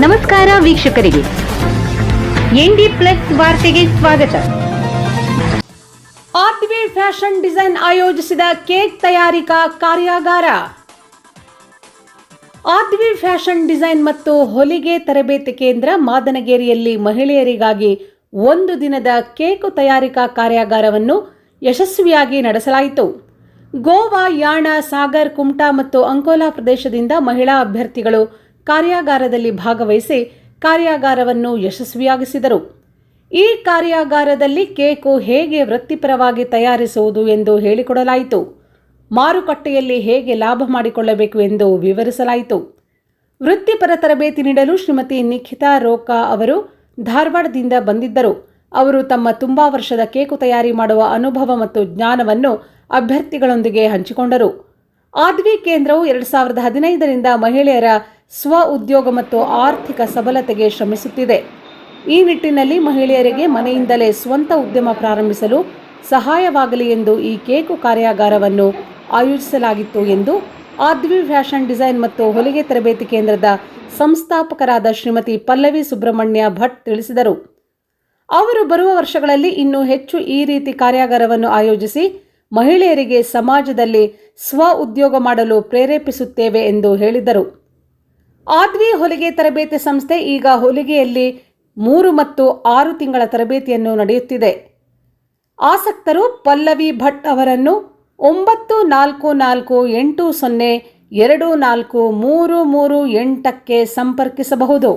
ನಮಸ್ಕಾರ ವೀಕ್ಷಕರಿಗೆ. ND plus ವಾರ್ತೆಗೆ ಸ್ವಾಗತ. ಆರ್ಟಿವಿ ಫ್ಯಾಷನ್ ಡಿಸೈನ್ ಆಯೋಜಿಸಿದ ಕೇಕ್ ತಯಾರಿಕಾ ಕಾರ್ಯಾಗಾರ. ಆರ್ಟಿವಿ ಫ್ಯಾಷನ್ ಡಿಸೈನ್ ಮತ್ತು ಹೊಲಿಗೆ ತರಬೇತಿ ಕೇಂದ್ರ ಮಾದನಗೇರಿಯಲ್ಲಿ ಮಹಿಳೆಯರಿಗಾಗಿ ಒಂದು ದಿನದ ಕೇಕು ತಯಾರಿಕಾ ಕಾರ್ಯಾಗಾರವನ್ನು ಯಶಸ್ವಿಯಾಗಿ ನಡೆಸಲಾಯಿತು. ಗೋವಾ, ಯಾಣ, ಸಾಗರ್, ಕುಮಟಾ ಮತ್ತು ಅಂಕೋಲಾ ಪ್ರದೇಶದಿಂದ ಮಹಿಳಾ ಅಭ್ಯರ್ಥಿಗಳು ಕಾರ್ಯಾಗಾರದಲ್ಲಿ ಭಾಗವಹಿಸಿ ಕಾರ್ಯಾಗಾರವನ್ನು ಯಶಸ್ವಿಯಾಗಿಸಿದರು. ಈ ಕಾರ್ಯಾಗಾರದಲ್ಲಿ ಕೇಕು ಹೇಗೆ ವೃತ್ತಿಪರವಾಗಿ ತಯಾರಿಸುವುದು ಎಂದು ಹೇಳಿಕೊಡಲಾಯಿತು. ಮಾರುಕಟ್ಟೆಯಲ್ಲಿ ಹೇಗೆ ಲಾಭ ಮಾಡಿಕೊಳ್ಳಬೇಕು ಎಂದು ವಿವರಿಸಲಾಯಿತು. ವೃತ್ತಿಪರ ತರಬೇತಿ ನೀಡಲು ಶ್ರೀಮತಿ ನಿಖಿತಾ ರೋಕಾ ಅವರು ಧಾರವಾಡದಿಂದ ಬಂದಿದ್ದರು. ಅವರು ತಮ್ಮ ತುಂಬಾ ವರ್ಷದ ಕೇಕು ತಯಾರಿ ಮಾಡುವ ಅನುಭವ ಮತ್ತು ಜ್ಞಾನವನ್ನು ಅಭ್ಯರ್ಥಿಗಳೊಂದಿಗೆ ಹಂಚಿಕೊಂಡರು. ಆದ್ವಿ ಕೇಂದ್ರವು ಎರಡು ಸಾವಿರದ ಹದಿನೈದರಿಂದ ಮಹಿಳೆಯರ ಸ್ವ ಉದ್ಯೋಗ ಮತ್ತು ಆರ್ಥಿಕ ಸಬಲತೆಗೆ ಶ್ರಮಿಸುತ್ತಿದೆ. ಈ ನಿಟ್ಟಿನಲ್ಲಿ ಮಹಿಳೆಯರಿಗೆ ಮನೆಯಿಂದಲೇ ಸ್ವಂತ ಉದ್ಯಮ ಪ್ರಾರಂಭಿಸಲು ಸಹಾಯವಾಗಲಿ ಎಂದು ಈ ಕೇಕು ಕಾರ್ಯಾಗಾರವನ್ನು ಆಯೋಜಿಸಲಾಗಿತ್ತು ಎಂದು ಆದ್ವಿ ಫ್ಯಾಷನ್ ಡಿಸೈನ್ ಮತ್ತು ಹೊಲಿಗೆ ತರಬೇತಿ ಕೇಂದ್ರದ ಸಂಸ್ಥಾಪಕರಾದ ಶ್ರೀಮತಿ ಪಲ್ಲವಿ ಸುಬ್ರಹ್ಮಣ್ಯ ಭಟ್ ತಿಳಿಸಿದರು. ಅವರು ಬರುವ ವರ್ಷಗಳಲ್ಲಿ ಇನ್ನೂ ಹೆಚ್ಚು ಈ ರೀತಿ ಕಾರ್ಯಾಗಾರವನ್ನು ಆಯೋಜಿಸಿ ಮಹಿಳೆಯರಿಗೆ ಸಮಾಜದಲ್ಲಿ ಸ್ವ ಉದ್ಯೋಗ ಮಾಡಲು ಪ್ರೇರೇಪಿಸುತ್ತೇವೆ ಎಂದು ಹೇಳಿದರು. ಆದ್ವಿ ಹೊಲಿಗೆ ತರಬೇತಿ ಸಂಸ್ಥೆ ಈಗ ಹೊಲಿಗೆಯಲ್ಲಿ ಮೂರು ಮತ್ತು ಆರು ತಿಂಗಳ ತರಬೇತಿಯನ್ನು ನಡೆಯುತ್ತಿದೆ. ಆಸಕ್ತರು ಪಲ್ಲವಿ ಭಟ್ ಅವರನ್ನು ಒಂಬತ್ತು ನಾಲ್ಕು ನಾಲ್ಕು ಎಂಟು ಸೊನ್ನೆ ಎರಡು ನಾಲ್ಕು ಮೂರು ಮೂರು ಎಂಟಕ್ಕೆ ಸಂಪರ್ಕಿಸಬಹುದು.